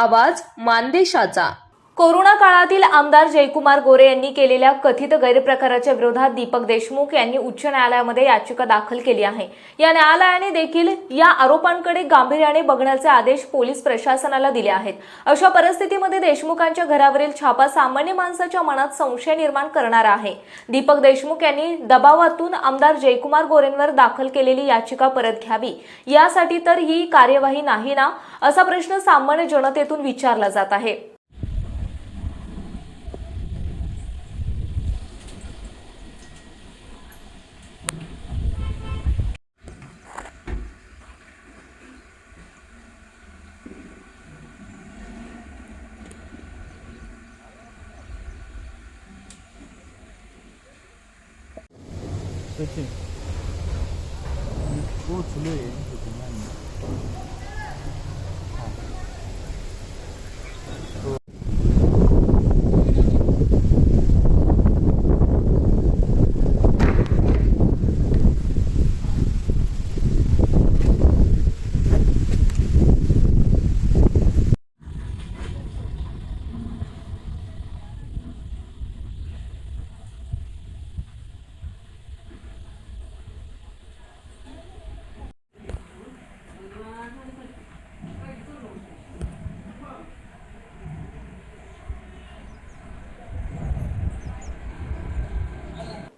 आवाज मानदेशाचा. कोरोना काळातील आमदार जयकुमार गोरे यांनी केलेल्या कथित गैरप्रकाराच्या विरोधात दीपक देशमुख यांनी उच्च न्यायालयामध्ये याचिका दाखल केली आहे. या न्यायालयाने देखील या आरोपांकडे गांभीर्याने बघण्याचे आदेश पोलीस प्रशासनाला दिले आहेत. अशा परिस्थितीमध्ये देशमुखांच्या घरावरील छापा सामान्य माणसाच्या मनात संशय निर्माण करणारा आहे. दीपक देशमुख यांनी दबावातून आमदार जयकुमार गोरेंवर दाखल केलेली याचिका परत घ्यावी. यासाठी तर ही कार्यवाही नाही ना? असा प्रश्न सामान्य जनतेतून विचारला जात आहे. 그렇지. 또 줄여야 되구만.